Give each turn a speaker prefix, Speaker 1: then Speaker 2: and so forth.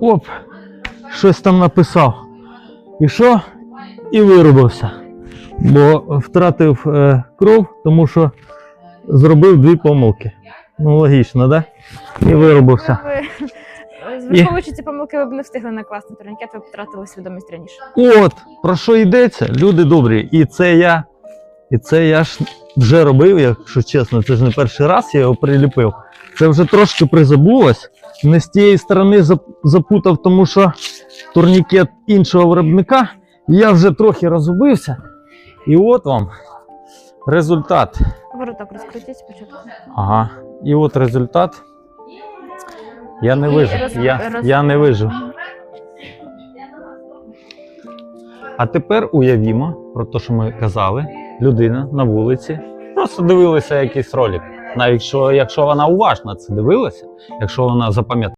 Speaker 1: оп, щось там написав. І що? І виробився. Бо втратив е, кров, тому що зробив дві помилки. Ну, логічно, да? І виробився.
Speaker 2: Ви, враховуючи ці помилки, ви б не встигли накласти турнікет, ви б втратили свідомість раніше.
Speaker 1: От, про що йдеться, люди добрі. І це я, і це я ж вже робив, якщо чесно, це ж не перший раз я його приліпив. Це вже трошки призабулось. Не з тієї сторони запутав, тому що турнікет іншого виробника. Я вже трохи розгубився. І от вам результат.
Speaker 2: Вороток розкрутіть спочатку.
Speaker 1: Ага. І от результат. Я не вижив. Я, я не вижив. А тепер уявімо про те, що ми казали. Людина на вулиці просто дивилася якийсь ролик. Навіть що, якщо вона уважно це дивилася, якщо вона запам'ятала.